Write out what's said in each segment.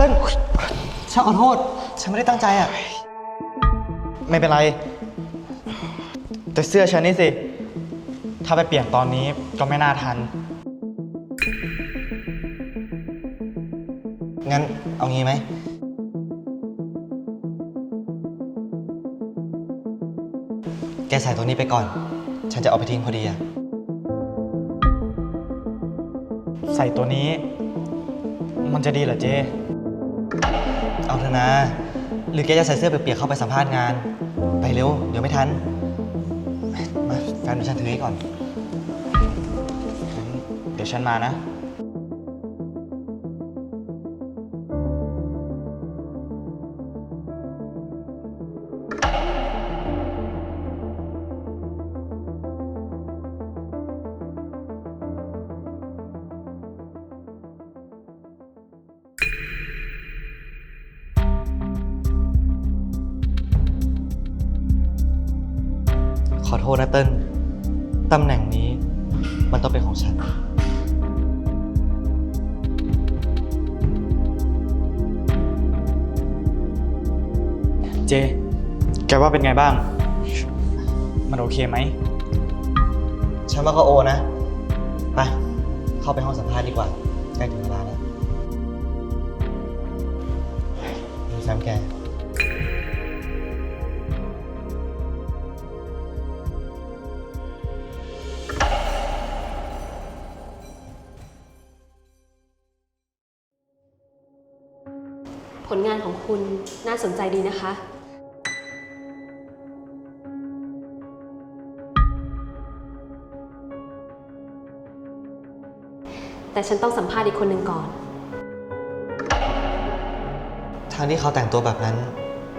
เติ้ลฉันขอโทษ ฉันไม่ได้ตั้งใจอะ ไม่เป็นไร แต่เสื้อฉันนี่สิ ถ้าไปเปลี่ยนตอนนี้ก็ไม่น่าทัน งั้นเอางี้ไหม แกใส่ตัวนี้ไปก่อน ฉันจะเอาไปทิ้งพอดีอะใส่ตัวนี้ มันจะดีเหรอเจ เอาเถอะนะ หรือแกจะใส่เสื้อเปียกๆเข้าไปสัมภาษณ์งาน ไปเร็ว เดี๋ยวไม่ทัน มาแฟนเดี๋ยวฉันถือให้ก่อนงั้นเดี๋ยวฉันมานะ ษนะเติ้ลตำแหน่งนี้มันต้องเป็นของฉัน เจ แกว่าเป็นไงบ้าง มันโอเคไหม ฉันว่าก็โอนะ ไป เข้าไปห้องสัมภาษณ์ดีกว่า ใกล้ถึงเวลาแล้วมีแฟมแก ลงานของคุณน่าสนใจดีนะคะ แต่ฉันต้องสัมภาษณ์อีกคนหนึ่งก่อน ทางที่เขาแต่งตัวแบบนั้น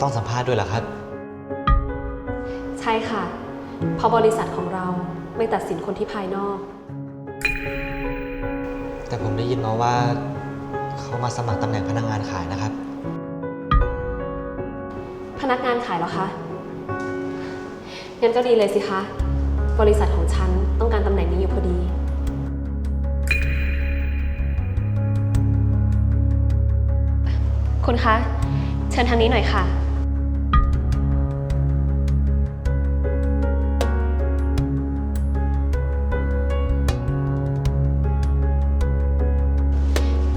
ต้องสัมภาษณ์ด้วยเหรอครับ ใช่ค่ะ เพราะบริษัทของเราไม่ตัดสินคนที่ภายนอก แต่ผมได้ยินมาว่าเขามาสมัครตำแหน่งพนักงานขายนะครับ พนักงานขายเหรอคะ งั้นก็ดีเลยสิคะ บริษัทของฉันต้องการตำแหน่งนี้อยู่พอดี คุณคะ เชิญทางนี้หน่อยค่ะ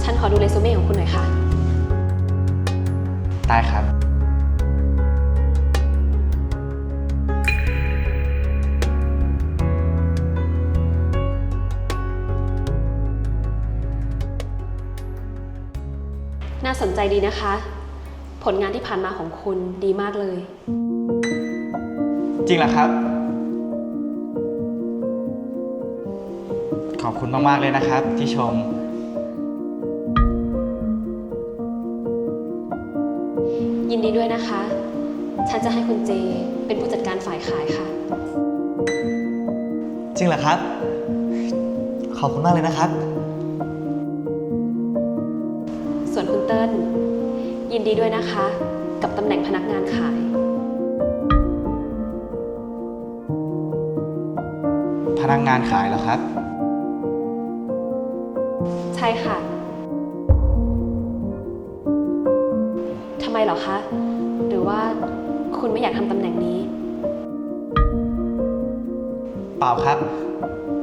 ฉันขอดูเรซูเม่ของคุณหน่อยค่ะ ได้ครับาสนใจดีนะคะ ผลงานที่ผ่านมาของคุณดีมากเลย จริงเหรอครับ ขอบคุณมาก ๆ เลยนะครับ ที่ชม ยินดีด้วยนะคะ ฉันจะให้คุณเจเป็นผู้จัดการฝ่ายขายค่ะ จริงเหรอครับ ขอบคุณมากเลยนะครับ ยินดีด้วยนะคะ กับตำแหน่งพนักงานขาย พนักงานขายเหรอครับ ใช่ค่ะทำไมเหรอคะ หรือว่าคุณไม่อยากทำตำแหน่งนี้ เปล่าครับ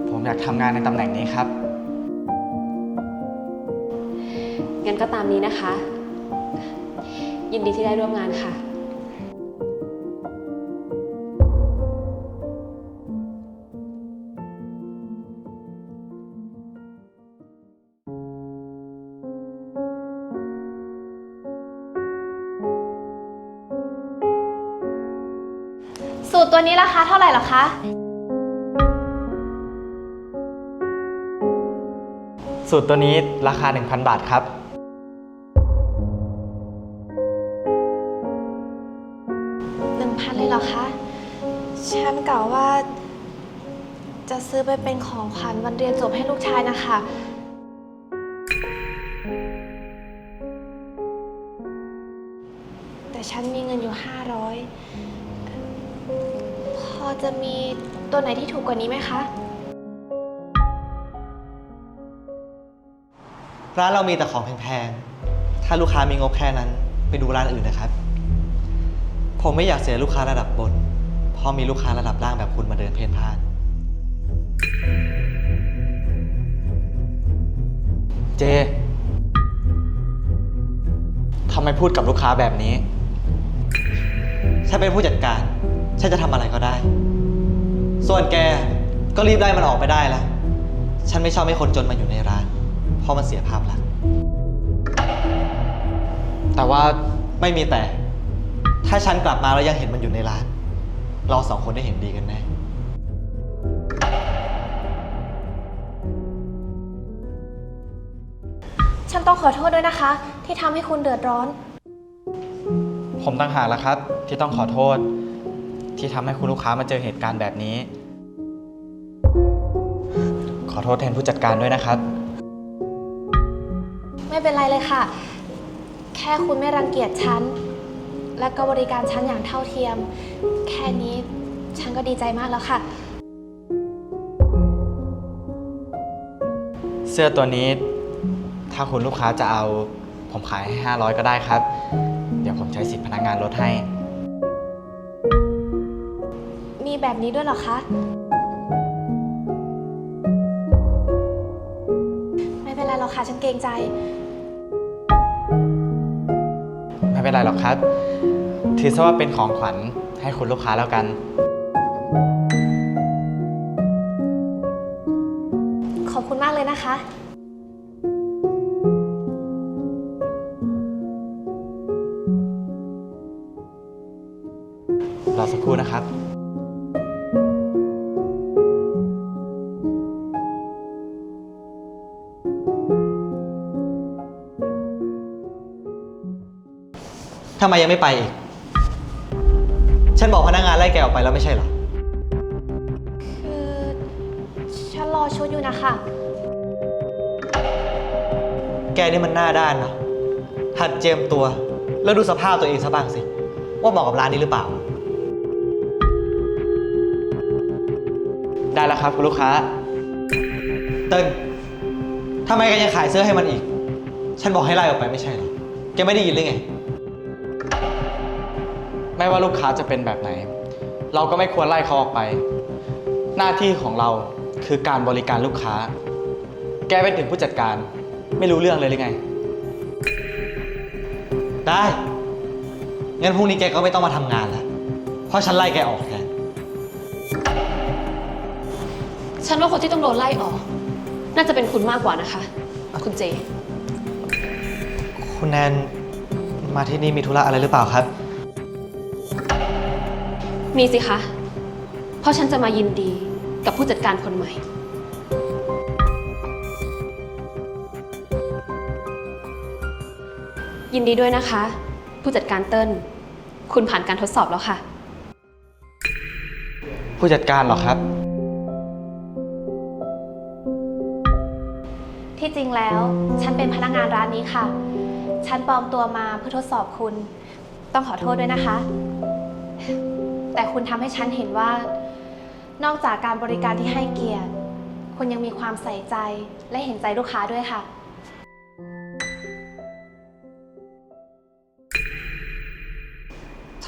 ผมอยากทำงานในตำแหน่งนี้ครับ งั้นก็ตามนี้นะคะ ยินดีที่ได้ร่วมงานค่ะ สูตรตัวนี้ราคาเท่าไหร่หรอคะ สูตรตัวนี้ราคา 1,000 บาทครับ กล่าว่า จะซื้อไปเป็นของขวัญวันเรียนจบให้ลูกชายนะคะ แต่ฉันมีเงินอยู่ 500 พอจะมีตัวไหนที่ถูกกว่านี้ไหมคะ ร้านเรามีแต่ของแพงๆ ถ้าลูกค้ามีงบแค่นั้น ไปดูร้านอื่นนะครับ ผมไม่อยากเสียลูกค้าระดับบน พราะมีลูกค้าระดับล่างแบบคุณมาเดินเพ่นพ่าน เจ ทำไมพูดกับลูกค้าแบบนี้ ฉันเป็นผู้จัดการ ฉันจะทำอะไรก็ได้ ส่วนแก ก็รีบไล่มันออกไปได้ละ ฉันไม่ชอบให้คนจนมาอยู่ในร้าน เพราะมันเสียภาพลักษณ์ แต่ว่าไม่มีแต่ ถ้าฉันกลับมาแล้วยังเห็นมันอยู่ในร้าน เราสองคนได้เห็นดีกันแน่ ฉันต้องขอโทษด้วยนะคะ ที่ทำให้คุณเดือดร้อน ผมต่างหากละครับ ที่ต้องขอโทษ ที่ทำให้คุณลูกค้ามาเจอเหตุการณ์แบบนี้ ขอโทษแทนผู้จัดการด้วยนะครับ ไม่เป็นไรเลยค่ะ แค่คุณไม่รังเกียจฉัน และก็บริการฉันอย่างเท่าเทียม แค่นี้ฉันก็ดีใจมากแล้วค่ะ เสื้อตัวนี้ ถ้าคุณลูกค้าจะเอา ผมขายให้ 500 ก็ได้ครับ เดี๋ยวผมใช้สิทธิพนักงานลดให้ มีแบบนี้ด้วยเหรอคะ ไม่เป็นไรหรอกค่ะ ฉันเกรงใจ ไม่เป็นไรหรอกครับ ถือซะว่าเป็นของขวัญให้คุณลูกค้าแล้วกัน ขอบคุณมากเลยนะคะ รอสักครู่นะครับ ทำไมยังไม่ไปอีก ฉันบอกพนักงานไล่แกออกไปแล้วไม่ใช่เหรอ คือฉันรอชุดอยู่นะคะ แกนี่มันหน้าด้านเนาะหัดเจียมตัว แล้วดูสภาพตัวเองซะบ้างสิ ว่าเหมาะกับร้านนี้หรือเปล่า ได้แล้วครับคุณลูกค้า เติ้ลทำไมแกยังขายเสื้อให้มันอีก ฉันบอกให้ไล่ออกไปไม่ใช่เหรอ แกไม่ได้ยินหรือไง ไม่ว่าลูกค้าจะเป็นแบบไหน เราก็ไม่ควรไล่เขาออกไป หน้าที่ของเราคือการบริการลูกค้า แกเป็นถึงผู้จัดการ ไม่รู้เรื่องเลยหรือไง ได้งั้นพรุ่งนี้แกก็ไม่ต้องมาทำงานแล้ว เพราะฉันไล่แกออกแทนฉันว่าคนที่ต้องโดนไล่ออก น่าจะเป็นคุณมากกว่านะคะ คุณเจ คุณแนนมาที่นี่มีธุระอะไรหรือเปล่าครับ มีสิคะ เพราะฉันจะมายินดีกับผู้จัดการคนใหม่ ยินดีด้วยนะคะ ผู้จัดการเติ้ลคุณผ่านการทดสอบแล้วค่ะ ผู้จัดการเหรอครับ ที่จริงแล้วฉันเป็นพนักงานร้านนี้ค่ะ ฉันปลอมตัวมาเพื่อทดสอบคุณ ต้องขอโทษด้วยนะคะ แต่คุณทำให้ฉันเห็นว่า นอกจากการบริการที่ให้เกียรติ คุณยังมีความใส่ใจและเห็นใจลูกค้าด้วยค่ะ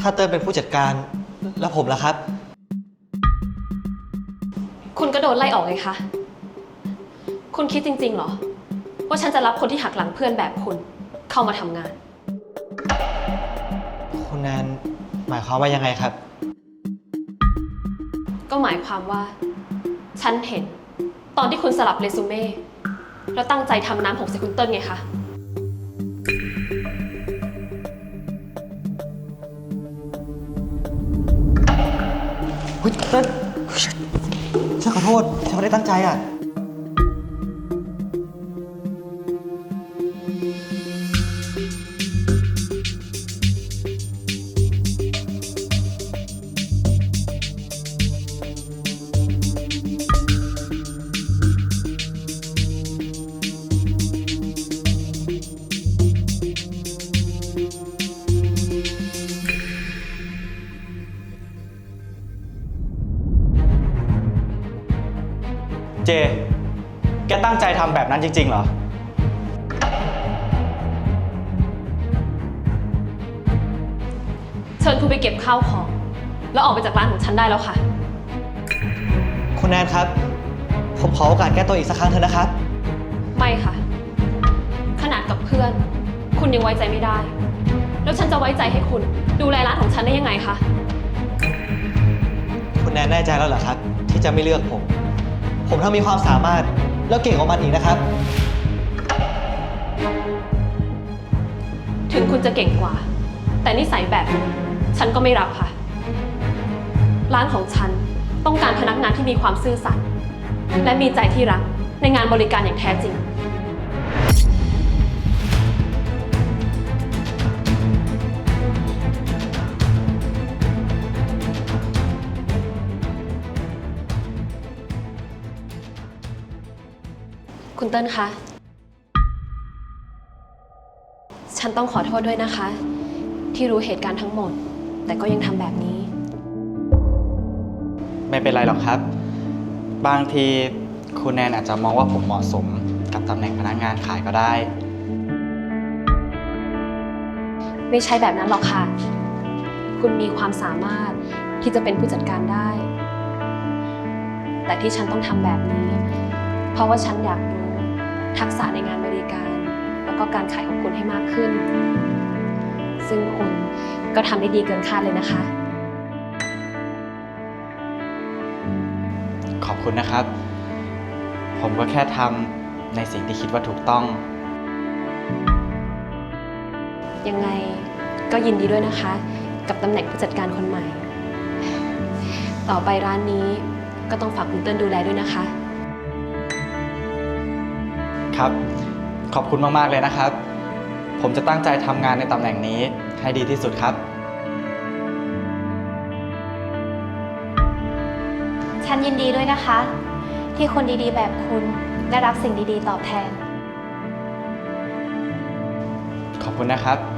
ถ้าเติ้ลเป็นผู้จัดการแล้วผมล่ะครับ คุณก็โดนไล่ออกไงคะ คุณคิดจริงๆเหรอ ว่าฉันจะรับคนที่หักหลังเพื่อนแบบคุณเข้ามาทำงาน คุณแนนหมายความว่ายังไงครับ ก็หมายความว่า ฉันเห็นตอนที่คุณสลับเรซูเม่แล้วตั้งใจทำน้ำหกใส่คุณเติ้ลไงคะ เฮ้ยเติ้ลฉันขอโทษ ฉันไม่ได้ตั้งใจอะ เจ แกตั้งใจทำแบบนั้นจริง ๆ เหรอ เชิญคุณไปเก็บข้าวของ แล้วออกไปจากร้านของฉันได้แล้วค่ะ คุณแนนครับ ผมขอโอกาสแก้ตัวอีกสักครั้งเถอะนะครับ ไม่ค่ะ ขนาดกับเพื่อน คุณยังไว้ใจไม่ได้ แล้วฉันจะไว้ใจให้คุณ ดูแลร้านของฉันได้ยังไงคะ คุณแนนแน่ใจแล้วเหรอครับ ที่จะไม่เลือกผม ผมทั้งมีความสามารถ แล้วเก่งกว่ามันอีกนะครับ ถึงคุณจะเก่งกว่า แต่นิสัยแบบนี้ฉันก็ไม่รับค่ะ ร้านของฉันต้องการพนักงานที่มีความซื่อสัตย์และมีใจที่รักในงานบริการอย่างแท้จริง คุณเติ้ลคะ ฉันต้องขอโทษด้วยนะคะ ที่รู้เหตุการณ์ทั้งหมด แต่ก็ยังทำแบบนี้ ไม่เป็นไรหรอกครับ บางทีคุณแนนอาจจะมองว่าผมเหมาะสมกับตำแหน่งพนักงานขายก็ได้ ไม่ใช่แบบนั้นหรอกค่ะ คุณมีความสามารถที่จะเป็นผู้จัดการได้ แต่ที่ฉันต้องทำแบบนี้ เพราะว่าฉันอยากรู้ ทักษะในงานบริการ แล้วก็การขายของคุณให้มากขึ้น ซึ่งคุณก็ทำได้ดีเกินคาดเลยนะคะ ขอบคุณนะครับ ผมก็แค่ทำในสิ่งที่คิดว่าถูกต้อง ยังไงก็ยินดีด้วยนะคะ กับตำแหน่งผู้จัดการคนใหม่ ต่อไปร้านนี้ก็ต้องฝากคุณเติ้ลดูแลด้วยนะคะ ครับ ขอบคุณมาก ๆ เลยนะครับ ผมจะตั้งใจทำงานในตำแหน่งนี้ให้ดีที่สุดครับ ฉันยินดีด้วยนะคะ ที่คนดีๆ แบบคุณได้รับสิ่งดีๆ ตอบแทน ขอบคุณนะครับ